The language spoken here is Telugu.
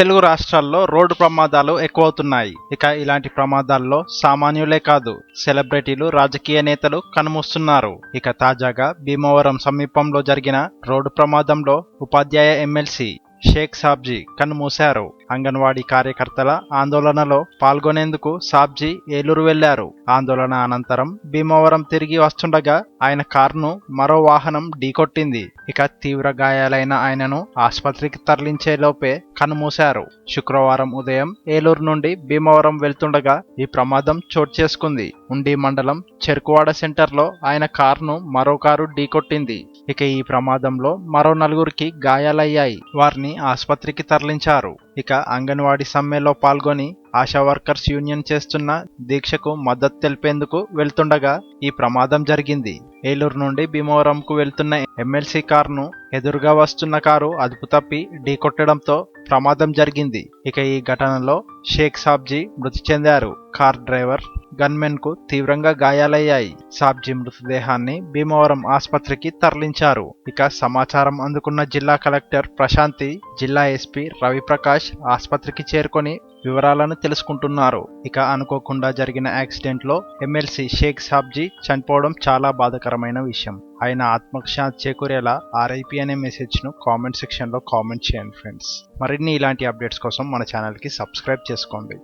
తెలుగు రాష్ట్రాల్లో రోడ్డు ప్రమాదాలు ఎక్కువవుతున్నాయి. ఇక ఇలాంటి ప్రమాదాల్లో సామాన్యులే కాదు సెలబ్రిటీలు రాజకీయ నేతలు కనుమూస్తున్నారు. ఇక తాజాగా భీమవరం సమీపంలో జరిగిన రోడ్డు ప్రమాదంలో ఉపాధ్యాయ ఎమ్మెల్సీ షేక్ సాబ్జీ కన్నుమూశారు. అంగన్వాడీ కార్యకర్తల ఆందోళనలో పాల్గొనేందుకు సాబ్జీ ఏలూరు వెళ్ళారు. ఆందోళన అనంతరం భీమవరం తిరిగి వస్తుండగా ఆయన కారును మరో వాహనం ఢీకొట్టింది. ఇక తీవ్ర గాయాలైన ఆయనను ఆసుపత్రికి తరలించేలోపే కన్నుమూశారు. శుక్రవారం ఉదయం ఏలూరు నుండి భీమవరం వెళ్తుండగా ఈ ప్రమాదం చోటు చేసుకుంది. ఉండి మండలం చెరుకువాడ సెంటర్లో ఆయన కారును మరో కారు ఢీకొట్టింది. ఇక ఈ ప్రమాదంలో మరో నలుగురికి గాయాలయ్యాయి. వారిని ఆసుపత్రికి తరలించారు. ఇక అంగన్వాడీ సమ్మెలో పాల్గొని ఆశా వర్కర్స్ యూనియన్ చేస్తున్న దీక్షకు మద్దతు తెలిపేందుకు వెళ్తుండగా ఈ ప్రమాదం జరిగింది. ఏలూరు నుండి భీమవరంకు వెళ్తున్న ఎమ్మెల్సీ కారును ఎదురుగా వస్తున్న కారు అదుపు తప్పి ఢీకొట్టడంతో ప్రమాదం జరిగింది. ఇక ఈ ఘటనలో షేక్ సాబ్జీ మృతి చెందారు. కార్ డ్రైవర్ గన్మెన్కు తీవ్రంగా గాయాలయ్యాయి. సాబ్జీ మృతదేహాన్ని భీమవరం ఆసుపత్రికి తరలించారు. ఇక సమాచారం అందుకున్న జిల్లా కలెక్టర్ ప్రశాంతి జిల్లా ఎస్పీ రవిప్రకాష్ ఆసుపత్రికి చేరుకొని వివరాలను తెలుసుకుంటున్నారు. ఇక అనుకోకుండా జరిగిన యాక్సిడెంట్లో ఎమ్మెల్సీ షేక్ సాబ్జీ చనిపోవడం చాలా బాధాకరమైన విషయం. ఆయన ఆత్మశాంతి చేకూరేలా ఆర్ఐపి అనే మెసేజ్ను కామెంట్ సెక్షన్లో కామెంట్ చేయండి ఫ్రెండ్స్. మరిన్ని ఇలాంటి అప్డేట్స్ కోసం మన ఛానల్కి సబ్స్క్రైబ్ చేసుకోండి.